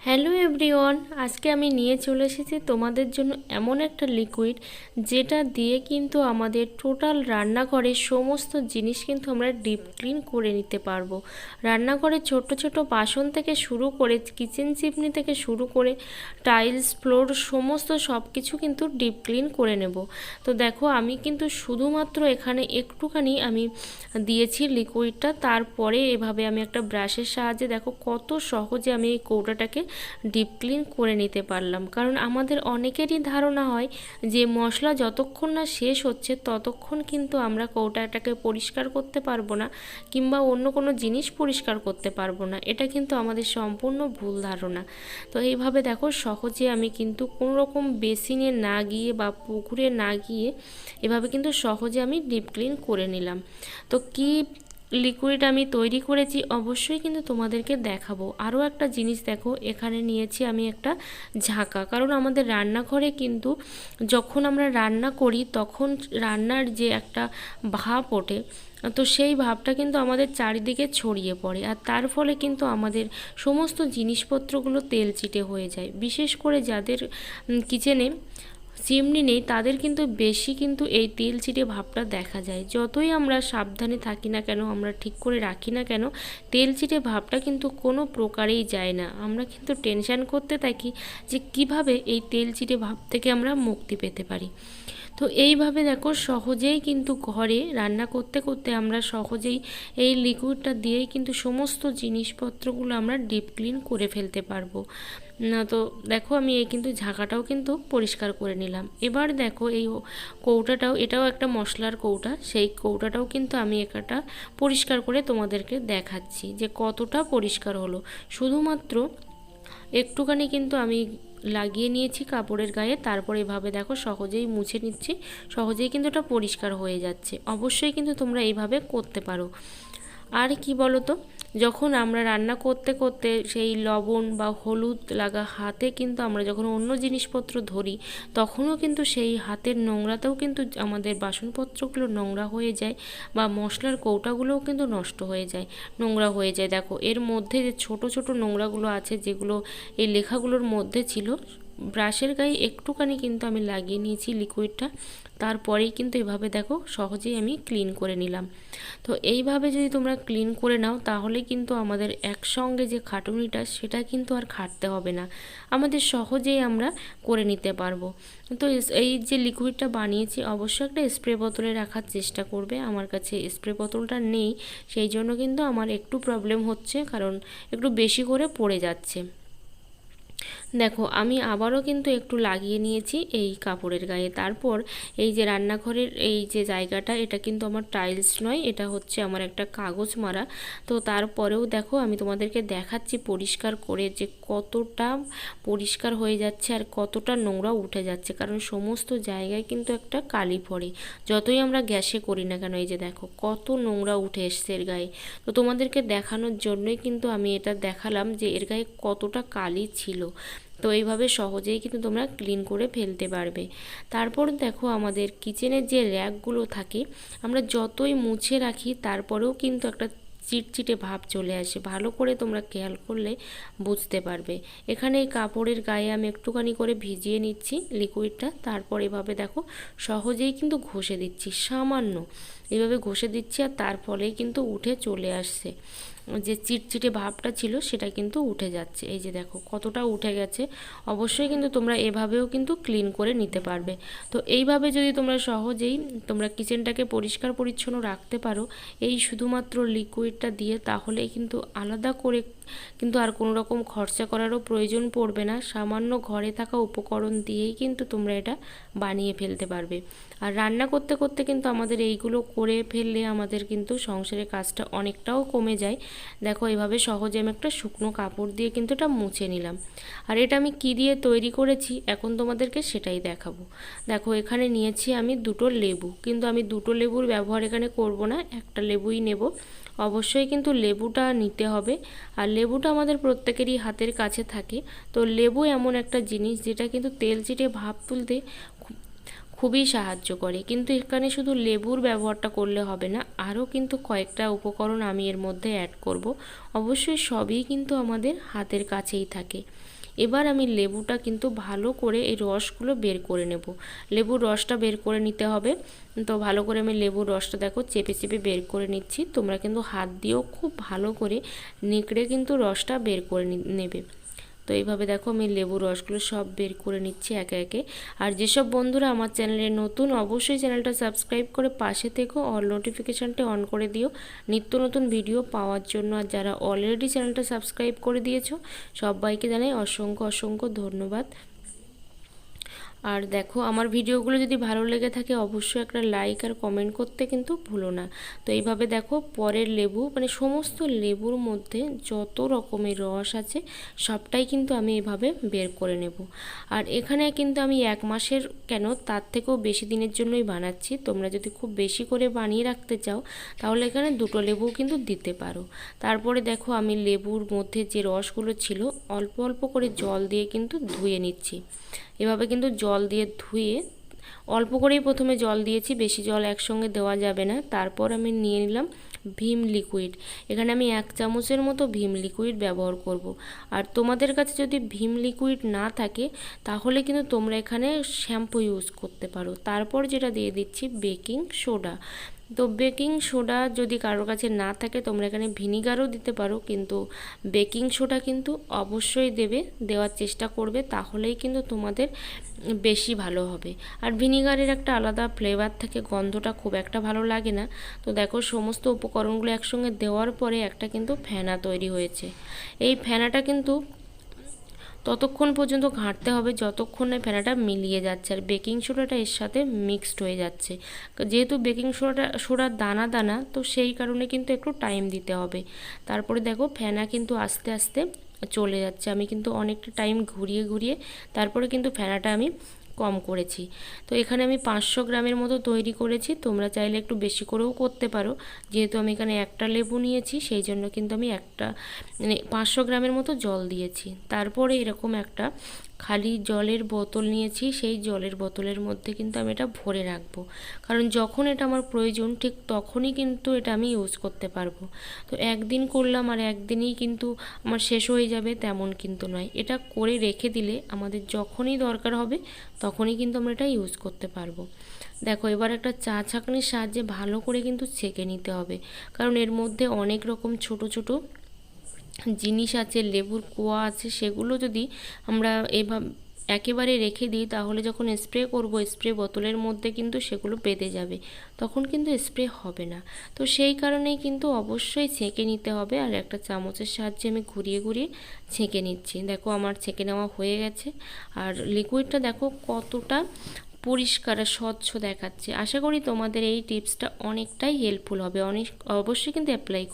Hello everyone, আজকে আমি নিয়ে চলে এসেছি তোমাদের জন্য এমন একটা লিকুইড যেটা দিয়ে কিন্তু আমাদের টোটাল রান্নাঘরের সমস্ত জিনিস কিন্তু আমরা ডিপ ক্লিন করে নিতে পারব। রান্নাঘরের ছোট ছোট বাসন থেকে শুরু করে কিচেন চিপনি থেকে শুরু করে টাইলস ফ্লোর সমস্ত সব কিছু কিন্তু ডিপ ক্লিন করে নেব। তো দেখো, আমি কিন্তু শুধুমাত্র এখানে একটুখানি আমি দিয়েছি লিকুইডটা তারপরে এভাবে আমি একটা ব্রাশের সাহায্যে দেখো কত সহজে আমি এই কৌটাটাকে ডিপ ক্লিন করে নিতে পারলাম। কারণ আমাদের অনেকেরই ধারণা হয় যে মশলা যতক্ষণ না শেষ হচ্ছে ততক্ষণ কিন্তু আমরা কৌটাটাকে পরিষ্কার করতে পারব না কিংবা অন্য কোনো জিনিস পরিষ্কার করতে পারব না। এটা কিন্তু আমাদের সম্পূর্ণ ভুল ধারণা। তো এইভাবে দেখো সহজে আমি কিন্তু কোনো রকম বেসিনে না গিয়ে বা পুকুরে না গিয়ে এভাবে কিন্তু সহজে আমি ডিপ ক্লিন করে নিলাম। তো কি লিকুইড আমি তৈরি করেছি, অবশ্যই কিন্তু তোমাদেরকে দেখাবো। আরও একটা জিনিস দেখো, এখানে নিয়েছি আমি একটা ঝাঁকা। কারণ আমাদের রান্নাঘরে কিন্তু যখন আমরা রান্না করি, তখন রান্নার যে একটা ভাপ ওঠে, তো সেই ভাবটা কিন্তু আমাদের চারিদিকে ছড়িয়ে পড়ে। আর তার ফলে কিন্তু আমাদের সমস্ত জিনিসপত্রগুলো তেল চিটে হয়ে যায়। বিশেষ করে যাদের কিচেনে চিমনি নেই, তাদের কিন্তু বেশি কিন্তু এই তেল চিটে ভাবটা দেখা যায়। যতই আমরা সাবধানে থাকি না কেন, আমরা ঠিক করে রাখি না কেন, তেল চিটে ভাবটা কিন্তু কোনো প্রকারেই যায় না। আমরা কিন্তু টেনশান করতে থাকি যে কীভাবে এই তেল চিটে ভাব থেকে আমরা মুক্তি পেতে পারি। তো এইভাবে দেখো সহজেই কিন্তু ঘরে রান্না করতে করতে আমরা সহজেই এই লিকুইডটা দিয়েই কিন্তু সমস্ত জিনিসপত্রগুলো আমরা ডিপ ক্লিন করে ফেলতে পারব। না তো দেখো আমি এই কিন্তু ঝাঁকাটাও কিন্তু পরিষ্কার করে নিলাম। এবার দেখো এই কৌটাটাও, এটাও একটা মশলার কৌটা, সেই কৌটাটাও কিন্তু আমি একটা পরিষ্কার করে তোমাদেরকে দেখাচ্ছি যে কতটা পরিষ্কার হলো। শুধুমাত্র একটুখানি কিন্তু আমি লাগিয়ে নিয়েছি কাপড়ের গায়ে। তারপর এভাবে দেখো সহজেই মুছে নিচ্ছি। সহজেই কিন্তু এটা পরিষ্কার হয়ে যাচ্ছে। অবশ্যই কিন্তু তোমরা এইভাবে করতে পারো। আর কি বলো তো যখন আমরা রান্না করতে করতে সেই লবণ বা হলুদ লাগা হাতে কিন্তু আমরা যখন অন্য জিনিসপত্র ধরি, তখনও কিন্তু সেই হাতের নোংরাতেও কিন্তু আমাদের বাসনপত্রগুলো নোংরা হয়ে যায় বা মশলার কৌটাগুলোও কিন্তু নষ্ট হয়ে যায়, নোংরা হয়ে যায়। দেখো, এর মধ্যে যে ছোট ছোট নোংরাগুলো আছে, যেগুলো এই লেখাগুলোর মধ্যে ছিল ব্রাশের গায়ে একটুখানি কিন্তু আমি লাগিয়ে নিয়েছি লিকুইডটা তারপরেই কিন্তু এভাবে দেখো, সহজেই আমি ক্লিন করে নিলাম। তো এইভাবে যদি তোমরা ক্লিন করে নাও, তাহলে কিন্তু আমাদের একসঙ্গে যে খাটুনিটা, সেটা কিন্তু আর খাটতে হবে না। আমাদের সহজেই আমরা করে নিতে পারব। তো এই যে লিকুইডটা বানিয়েছি, অবশ্যই একটা স্প্রে বোতলে রাখার চেষ্টা করবে। আমার কাছে স্প্রে বোতলটা নেই, সেই জন্য কিন্তু আমার একটু প্রবলেম হচ্ছে, কারণ একটু বেশি করে পড়ে যাচ্ছে। দেখো, আমি আবারও কিন্তু একটু লাগিয়ে নিয়েছি এই কাপড়ের গায়ে। তারপর এই যে রান্নাঘরের এই যে জায়গাটা, এটা কিন্তু আমার টাইলস নয়, এটা হচ্ছে আমার একটা কাগজ মারা। তো তারপরেও দেখো, আমি তোমাদেরকে দেখাচ্ছি পরিষ্কার করে যে কতটা পরিষ্কার হয়ে যাচ্ছে আর কতটা নোংরা উঠে যাচ্ছে, কারণ সমস্ত জায়গায় কিন্তু একটা কালি পড়ে। যতই আমরা গ্যাসে করি না কেন, এই যে দেখো, কত নোংরা উঠে এসছে এর গায়ে। তো তোমাদেরকে দেখানোর জন্যই কিন্তু আমি এটা দেখালাম যে এর গায়ে কতটা কালি ছিল। তো এইভাবে সহজেই কিন্তু তোমরা ক্লিন করে ফেলতে পারবে। তারপর দেখো আমাদের কিচেনের যে র্যাকগুলো থাকে, আমরা যতই মুছে রাখি, তারপরেও কিন্তু একটা চিটচিটে ভাব চলে আসে। ভালো করে তোমরা খেয়াল করলে বুঝতে পারবে। এখানে এই কাপড়ের গায়ে আমি একটুখানি করে ভিজিয়ে নিচ্ছি লিকুইডটা তারপর এভাবে দেখো সহজেই কিন্তু ঘষে দিচ্ছি, সামান্য। এভাবে ঘষে দিচ্ছি আর তার ফলেই কিন্তু উঠে চলে আসছে। যে চিটচিটে ভাবটা ছিল সেটা কিন্তু উঠে যাচ্ছে। এই যে দেখো, কতটা উঠে গেছে। অবশ্যই কিন্তু তোমরা এভাবেও কিন্তু ক্লিন করে নিতে পারবে। তো এইভাবে যদি তোমরা সহজেই তোমরা কিচেনটাকে পরিষ্কার পরিচ্ছন্ন রাখতে পারো, এই শুধুমাত্র লিকুইডটা দিয়ে তাহলে কিন্তু আলাদা করে কিন্তু আর কোনো রকম খরচা করারও প্রয়োজন পড়বে না। সামান্য ঘরে থাকা উপকরণ দিয়েই কিন্তু তোমরা এটা বানিয়ে ফেলতে পারবে। আর রান্না করতে করতে কিন্তু আমাদের এইগুলো করে ফেললে আমাদের কিন্তু সংসারের কাজটা অনেকটাও কমে যায়। দেখো, এভাবে সহজে আমি একটা শুকনো কাপড় দিয়ে কিন্তু এটা মুছে নিলাম। আর এটা আমি কি দিয়ে তৈরি করেছি? এখন তোমাদেরকে সেটাই দেখাবো। দেখো, এখানে নিয়েছি আমি দুটো লেবু। কিন্তু আমি দুটো লেবুর ব্যবহার এখানে করব না, একটা লেবুই নেব। অবশ্যই কিন্তু লেবুটা নিতে হবে। আর লেবুটা আমাদের প্রত্যেকেরই হাতের কাছে থাকে। তো লেবু এমন একটা জিনিস যেটা কিন্তু তেল চিটে ভাব তুলতে খুবই সাহায্য করে। কিন্তু এখানে শুধু লেবুর ব্যবহারটা করলে হবে না, আরও কিন্তু কয়েকটা উপকরণ আমি এর মধ্যে অ্যাড করব। অবশ্যই সবই কিন্তু আমাদের হাতের কাছেই থাকে। এবার আমি লেবুটা কিন্তু ভালো করে এই রসগুলো বের করে নেব। লেবুর রসটা বের করে নিতে হবে। তো ভালো করে আমি লেবুর রসটা দেখো চেপে চেপে বের করে নিচ্ছি। তোমরা কিন্তু হাত দিয়েও খুব ভালো করে নেকড়ে কিন্তু রসটা বের করে নেবে। তো এইভাবে দেখো আমি লেবুর রসগুলো সব বের করে নিচ্ছি একে একে। আর যেসব বন্ধুরা আমার চ্যানেলে নতুন, অবশ্যই চ্যানেলটা সাবস্ক্রাইব করে পাশে থেকো, অল নোটিফিকেশানটা অন করে দিও নিত্য নতুন ভিডিও পাওয়ার জন্য। আর যারা অলরেডি চ্যানেলটা সাবস্ক্রাইব করে দিয়েছ, সবাইকে জানাই অসংখ্য অসংখ্য ধন্যবাদ। আর দেখো, আমার ভিডিওগুলো যদি ভালো লেগে থাকে, অবশ্যই একটা লাইক আর কমেন্ট করতে কিন্তু ভুলো না। তো এইভাবে দেখো, পরের লেবু মানে সমস্ত লেবুর মধ্যে যত রকমের রস আছে, সবটাই কিন্তু আমি এভাবে বের করে নেব। আর এখানে কিন্তু আমি এক মাসের কেন, তার থেকেও বেশি দিনের জন্যই বানাচ্ছি। তোমরা যদি খুব বেশি করে বানিয়ে রাখতে চাও, তাহলে এখানে দুটো লেবু কিন্তু দিতে পারো। তারপরে দেখো, আমি লেবুর মধ্যে যে রসগুলো ছিল, অল্প অল্প করে জল দিয়ে কিন্তু ধুয়ে নিচ্ছি। এভাবে কিন্তু জল দিয়ে ধুয়ে অল্প করেই প্রথমে জল দিয়েছি, বেশি জল একসঙ্গে দেওয়া যাবে না। তারপর আমি নিয়ে নিলাম ভীম লিকুইড এখানে আমি এক চামচের মতো ভীম লিকুইড ব্যবহার করব। আর তোমাদের কাছে যদি ভীম লিকুইড না থাকে, তাহলে কিন্তু তোমরা এখানে শ্যাম্পু ইউজ করতে পারো। তারপর যেটা দিয়ে দিচ্ছি, বেকিং সোডা। তো বেকিং সোডা যদি কারোর কাছে না থাকে, তোমরা এখানে ভিনিগারও দিতে পারো, কিন্তু বেকিং সোডা কিন্তু অবশ্যই দেবে, দেওয়ার চেষ্টা করবে, তাহলেই কিন্তু তোমাদের বেশি ভালো হবে। আর ভিনিগারের একটা আলাদা ফ্লেভার থাকে, গন্ধটা খুব একটা ভালো লাগে না। তো দেখো, সমস্ত উপকরণগুলো একসঙ্গে দেওয়ার পরে একটা কিন্তু ফেনা তৈরি হয়েছে। এই ফেনাটা কিন্তু ততক্ষণ পর্যন্ত ঘাঁটতে হবে যতক্ষণ না ফেনাটা মিলিয়ে যাচ্ছে। আর বেকিং সোডাটা এর সাথে মিক্সড হয়ে যাচ্ছে। যেহেতু বেকিং সোডাটা, সোডার দানা দানা, তো সেই কারণে কিন্তু একটু টাইম দিতে হবে। তারপরে দেখো ফেনা কিন্তু আস্তে আস্তে চলে যাচ্ছে। আমি কিন্তু অনেকটা টাইম ঘুরিয়ে ঘুরিয়ে তারপরে কিন্তু ফেনাটা আমি কম করেছি। তো এখানে আমি পাঁচশো গ্রামের মতো তৈরি করেছি। তোমরা চাইলে একটু বেশি করেও করতে পারো। যেহেতু আমি এখানে একটা লেবু নিয়েছি, সেই জন্য কিন্তু আমি একটা মানে পাঁচশো গ্রামের মতো জল দিয়েছি। তারপরে এরকম একটা খালি জলের বোতল নিয়েছি, সেই জলের বোতলের মধ্যে কিন্তু আমি এটা ভরে রাখব। কারণ যখন এটা আমার প্রয়োজন, ঠিক তখনই কিন্তু এটা আমি ইউজ করতে পারব। তো একদিন করলাম আর একদিনই কিন্তু আমার শেষ হয়ে যাবে তেমন কিন্তু নয়। এটা করে রেখে দিলে আমাদের যখনই দরকার হবে, তখনই কিন্তু আমরা এটা ইউজ করতে পারব। দেখো, এবার একটা চা ছাঁকনির সাহায্যে ভালো করে কিন্তু ছেঁকে নিতে হবে। কারণ এর মধ্যে অনেক রকম ছোট ছোট জিনিস আছে, লেবুর কোয়া আছে, সেগুলো যদি আমরা এভাবে একেবারে রেখে দিই, তাহলে যখন স্প্রে করব, স্প্রে বোতলের মধ্যে কিন্তু সেগুলো বেঁধে যাবে। তখন কিন্তু স্প্রে হবে না। তো সেই কারণেই কিন্তু অবশ্যই ছেঁকে নিতে হবে আর একটা চামচের সাহায্যে আমি ঘুরিয়ে ঘুরিয়ে ছেঁকে নিচ্ছি। দেখো আমার ছেঁকে নেওয়া হয়ে গেছে। আর লিকুইডটা দেখো কতটা পরিষ্কার আর স্বচ্ছ দেখাচ্ছে। আশা করি তোমাদের এই টিপসটা অনেকটাই হেল্পফুল হবে। অনেক, অবশ্যই কিন্তু অ্যাপ্লাই